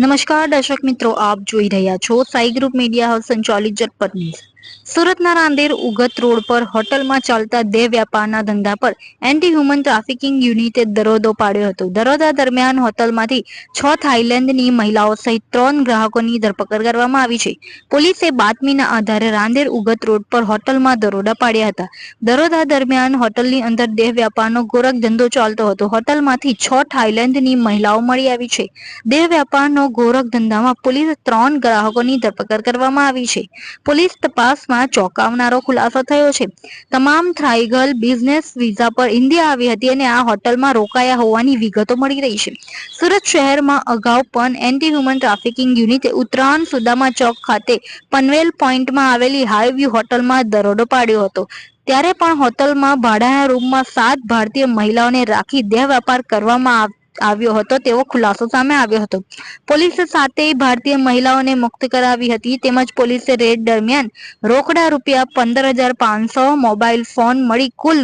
નમસ્કાર દર્શક મિત્રો આપ જોઈ રહ્યા છો સાઈ ગ્રુપ મીડિયા હાઉસ સંચાલિત જટપટ ન્યૂઝ. સુરતના રાંદેર ઉગત રોડ પર હોટલમાં ચાલતા દેહ વ્યાપારના ધંધા પર એન્ટી હ્યુમન ટ્રાફિકિંગ યુનિટે દરોડો પાડ્યો હતો. દરોડા દરમિયાન હોટલમાંથી છ થાઇલેન્ડની મહિલાઓ સહિત ત્રણ ગ્રાહકોની ધરપકડ કરવામાં આવી છે. પોલીસે બાતમીના આધારે રાંદેર ઉગત રોડ પર હોટલમાં દરોડા પાડ્યા હતા. દરોડા દરમિયાન હોટલની અંદર દેહ વ્યાપારનો ગોરખ ધંધો ચાલતો હતો. હોટલમાંથી છ થાઇલેન્ડની મહિલાઓ મળી આવી છે. દેહ વ્યાપારનો ગોરખ ધંધામાં પોલીસ ત્રણ ગ્રાહકોની ધરપકડ કરવામાં આવી છે. પોલીસ તપાસમાં ચોંકાવનારો ખુલાસો થયો છે. તમામ થ્રાઈગલ બિઝનેસ વિઝા પર ઇન્ડિયા આવી હતી અને આ હોટલમાં રોકાયા હોવાની વિગતો મળી રહી છે. સુરત શહેરમાં અગાઉ પણ એન્ટી હ્યુમન ટ્રાફિકિંગ યુનિટે ઉત્તરાયણ સુદામા ચોક ખાતે પનવેલ પોઈન્ટમાં આવેલી હાઈવ્યુ હોટલમાં દરોડો પાડ્યો હતો. ત્યારે પણ હોટલમાં ભાડાના રૂમમાં સાત ભારતીય મહિલાઓને રાખી દેહ વેપાર કરવામાં આવ- આવ્યો હતો, તેવો ખુલાસો સામે આવ્યો હતો. પોલીસે સાથે ભારતીય મહિલાઓને મુક્ત કરાવી હતી, તેમજ પોલીસે રેડ દરમિયાન રોકડા રૂપિયા પંદર હજાર પાંચસો મોબાઈલ ફોન મળી કુલ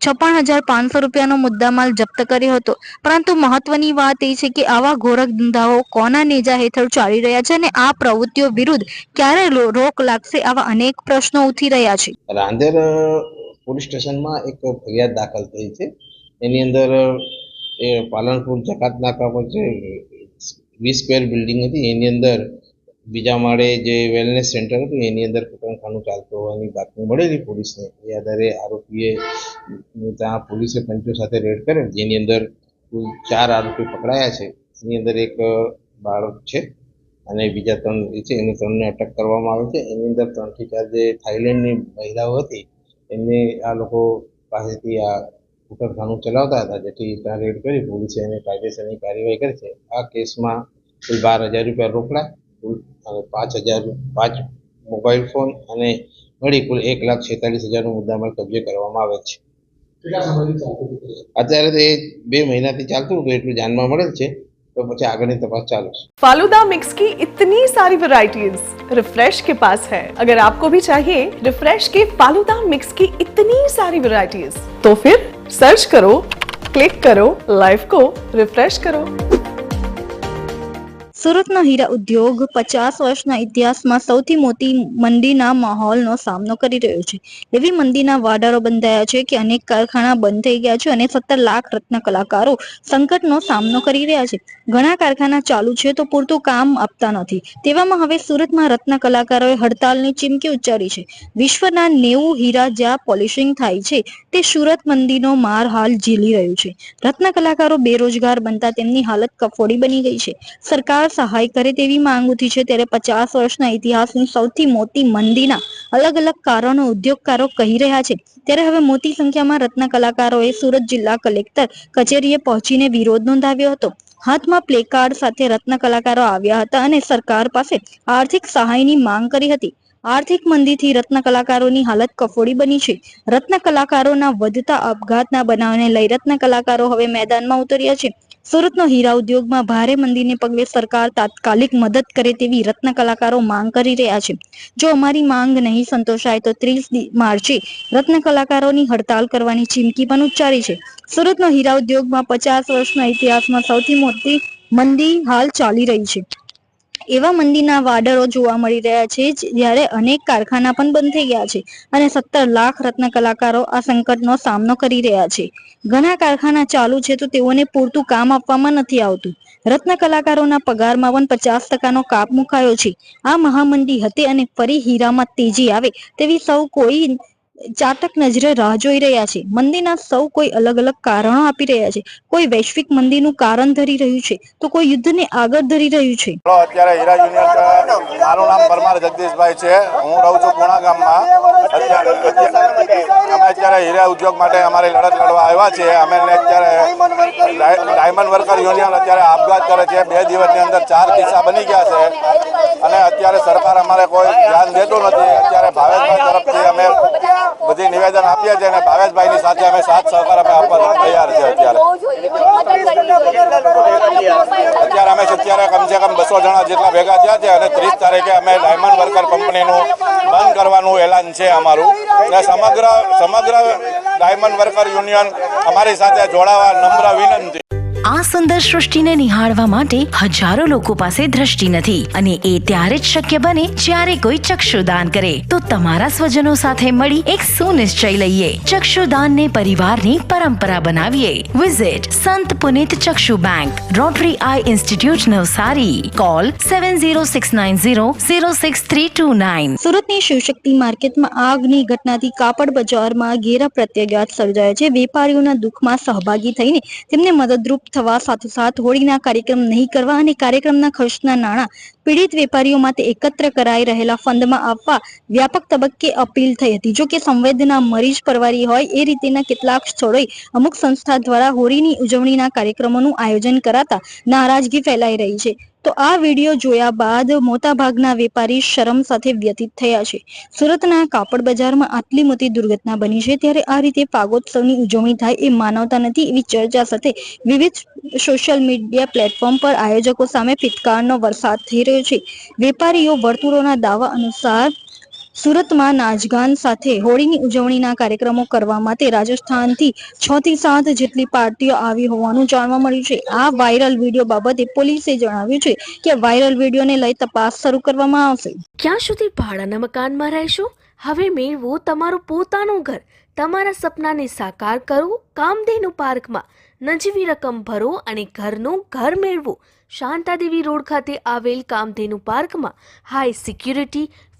છપ્પન હજાર પાંચસો રૂપિયાનો મુદ્દામાલ જપ્ત કર્યો હતો. પરંતુ મહત્વની વાત એ છે કે આવા ગોરખ ધંધાઓ કોના નેજા હેઠળ ચાલી રહ્યા છે અને આ પ્રવૃત્તિઓ વિરુદ્ધ ક્યારે રોક લાગશે આવા અનેક પ્રશ્નો ઉઠી રહ્યા છે. રાંદેર પોલીસ સ્ટેશનમાં એક ફરિયાદ દાખલ થઈ છે. એની અંદર એ પાલનપુર જકાત નાકા પર જે વીસ સ્ક્વેર બિલ્ડિંગ હતી, એની અંદર બીજા માળે જે વેલનેસ સેન્ટર હતું, એની અંદર કુટુંબખાનું ચાલતું હોવાની બાતમી મળેલી પોલીસને. એ આધારે આરોપીએ ત્યાં પોલીસે પંચો સાથે રેડ કરેલ જેની અંદર કુલ ચાર આરોપી પકડાયા છે. એની અંદર એક બાળક છે અને બીજા ત્રણ જે છે, એને ત્રણને અટક કરવામાં આવે છે. એની અંદર ત્રણથી ચાર જે થાઈલેન્ડની મહિલાઓ હતી, એમને આ લોકો પાસેથી આ કુટરખાનું ચલાવતા હતા જેથી ત્યાં રેડ કરી પોલીસે એને કાયદેસરની કાર્યવાહી કરી છે આ કેસમાં કુલ બાર હજાર રૂપિયા રોકડા કુલ અને પાંચ હજાર પાંચ મોબાઈલ ફોન અને મળી કુલ એક લાખ છેતાલીસ હજારનો મુદ્દામાલ કબજે કરવામાં આવે છે અત્યારે તો એ બે મહિનાથી ચાલતું હતું એટલું જાણવા મળેલ છે તો પછી આગળની તપાસ ચાલુ છે फालूदा मिक्स की इतनी सारी वैरायटीज रिफ्रेश के पास है अगर आपको भी चाहिए रिफ्रेश के फालूदा मिक्स की इतनी सारी वैरायटीज तो फिर સર્ચ કરો ક્લિક કરો લાઈવ કો રિફ્રેશ કરો. સુરતનો હીરા ઉદ્યોગ પચાસ વર્ષના ઇતિહાસમાં સૌથી મોટી મંદીના માહોલનો સામનો કરી રહ્યો છે. એવી મંદીના વાડારો બંધાયા છે કે અનેક કારખાના બંધ થઈ ગયા છે અને સત્તર લાખ રત્ન કલાકારો સંકટનો સામનો કરી રહ્યા છે. ઘણા કારખાના ચાલુ છે તો પૂરતું કામ આપતા નથી. તેવામાં હવે સુરતમાં રત્ન કલાકારોએ હડતાલની ચીમકી ઉચ્ચારી છે. વિશ્વના નેવું હીરા જ્યાં પોલિશિંગ થાય છે તે સુરત મંદીનો માર હાલ ઝીલી રહ્યું છે. રત્ન કલાકારો બેરોજગાર બનતા તેમની હાલત કફોડી બની ગઈ છે. સરકાર સહાય કરે તેવી માંગ ઉઠી છે. ત્યારે પચાસ વર્ષના ઇતિહાસની સૌથી મોટી મંદીના અલગ અલગ કારણો ઉદ્યોગકારો કહી રહ્યા છે. ત્યારે હવે મોટી સંખ્યામાં રત્ન કલાકારોએ સુરત જિલ્લા કલેક્ટર કચેરીએ પહોંચીને વિરોધ નોંધાવ્યો હતો. હાથમાં પ્લેકાર્ડ સાથે રત્ન કલાકારો આવ્યા હતા અને સરકાર પાસે આર્થિક સહાયની માંગ કરી હતી. આર્થિક મંદીથી રત્ન કલાકારોની હાલત કફોડી બની છે. રત્ન કલાકારોના વધતા આપઘાતના બનાવને લઈ રત્ન કલાકારો હવે મેદાનમાં ઉતર્યા છે. સુરતનો હીરા ઉદ્યોગમાં ભારે મંદીને પગલે સરકાર તાત્કાલિક મદદ કરે તેવી રત્ન કલાકારો માંગ કરી રહ્યા છે. જો અમારી માંગ નહીં સંતોષાય તો ત્રીસ માર્ચે રત્ન કલાકારોની હડતાલ કરવાની ચીમકી પણ ઉચ્ચારી છે. સુરતનો હીરા ઉદ્યોગમાં પચાસ વર્ષના ઇતિહાસમાં સૌથી મોટી મંદી હાલ ચાલી રહી છે. એવા મંદીના વાડરો જોવા મળી રહ્યા છે, જ્યારે અનેક કારખાના પણ બંધ થઈ ગયા છે અને સત્તર લાખ રત્ન કલાકારો આ સંકટનો સામનો કરી રહ્યા છે. ઘણા કારખાના ચાલુ છે તો તેઓને પૂરતું કામ આપવામાં નથી આવતું. રત્ન કલાકારોના પગારમાં પણ પચાસ ટકાનો કાપ મુકાયો છે. આ મહામંદી હતી અને ફરી હીરામાં તેજી આવે તેવી સૌ કોઈ ચાતક નજરે રાહ જોઈ રહ્યા છે. મંદીના સૌ કોઈ અલગ અલગ કારણો આપી રહ્યા છે. કોઈ વૈશ્વિક મંદીનું કારણ ધરી રહ્યું છે, તો કોઈ યુદ્ધને આગળ ધરી રહ્યું છે. અત્યારે હીરા યુનિયન મારું નામ પરમાર જગદીશભાઈ છે. હું રહું છું પુણા ગામમાં. અમે અત્યારે હીરા ઉદ્યોગ માટે અમારી લડત લડવા આવ્યા છે અમે અત્યારે ડાયમંડ વર્કર યુનિયન અત્યારે આપઘાત કરે છે. બે દિવસની અંદર ચાર કિસ્સા બની ગયા છે. અને અત્યારે સરકાર અમારે કોઈ ધ્યાન દેતું નથી. અત્યારે ભાવેશભાઈ તરફથી અમે બધી નિવેદન આપીએ છીએ અને ભાવેશભાઈની સાથે અમે સાથ સહકાર અમે આપવા તૈયાર છે અત્યારે. અત્યારે અમે અત્યારે કમસે કમ બસો જણા જેટલા ભેગા થયા છે અને ત્રીસ તારીખે અમે ડાયમંડ વર્કર કંપનીનું બંધ કરવાનું એલાન છે અમારું. અને સમગ્ર સમગ્ર ડાયમંડ વર્કર યુનિયન અમારી સાથે જોડાવા નમ્ર વિનંતી. આ સુંદર સૃષ્ટિને નિહાળવા માટે હજારો લોકો પાસે દ્રષ્ટિ નથી અને એ ત્યારે જ શક્ય બને જ્યારે કોઈ ચક્ષુદાન કરે. તો તમારા સ્વજનો સાથે મળી એક સુનિશ્ચય લઈએ. ચક્ષુદાનને પરિવારની પરંપરા બનાવીએ. વિઝિટ સંત પુનિત ચક્ષુ bank Rotary eye institute Navsari. Call seven zero six nine zero zero six three two nine સુરતની શિવશક્તિ માર્કેટમાં આગની ઘટનાથી કાપડ બજારમાં ઘેરા પ્રત્યાઘાત સર્જાય છે. વેપારીઓના દુઃખમાં સહભાગી થઈને તેમને મદદરૂપ થવા સાથોસાથ હોળીના કાર્યક્રમ નહીં કરવા અને કાર્યક્રમના ખર્ચના નાણાં પીડિત વેપારીઓ માટે એકત્ર કરાઈ રહેલા ફંડમાં આપવા વ્યાપક તબક્કે અપીલ થઈ હતી. જો કે સંવેદના મરીજ પરવારી હોય એ રીતેના કેટલાક સ્થળોએ અમુક સંસ્થા દ્વારા હોળીની ઉજવણીના કાર્યક્રમોનું આયોજન કરાતા નારાજગી ફેલાઈ રહી છે. તો આ વીડિયો જોયા બાદ મોટાભાગના વેપારી શરમ સાથે વ્યતીત થયા છે. સુરતના કાપડ બજારમાં આટલી મોટી દુર્ઘટના બની છે ત્યારે આ રીતે પાગોત્સવની ઉજવણી થાય એ માનવતા નથી એવી ચર્ચા સાથે વિવિધ સોશિયલ મીડિયા પ્લેટફોર્મ પર આયોજકો સામે ફિટકારનો વરસાદ થઈ રહ્યો છે. વેપારીઓ વર્તુળોના દાવા અનુસાર સુરતમાં નાચગાન સાથે હોળીની ઉજવણીના કાર્યક્રમો કરવા માટે રાજસ્થાનથી છ થી સાત જેટલી પાર્ટીઓ આવી હોવાનું જાણવા મળ્યું છે. આ વાયરલ વીડિયો બાબતે પોલીસે જણાવ્યું છે કે વાયરલ વિડીયોને લઈ તપાસ શરૂ કરવામાં આવશે. ક્યાં સુધી ભાડાના મકાનમાં રહેશો? હવે મેળવો તમારું પોતાનું ઘર. તમારા સપનાને સાકાર કરો. કામધેનુ પાર્કમાં નજીવી રકમ ભરો અને ઘરનું ઘર મેળવો. શાંતાદેવી રોડ ખાતે આવેલ કામધેનુ પાર્કમાં high security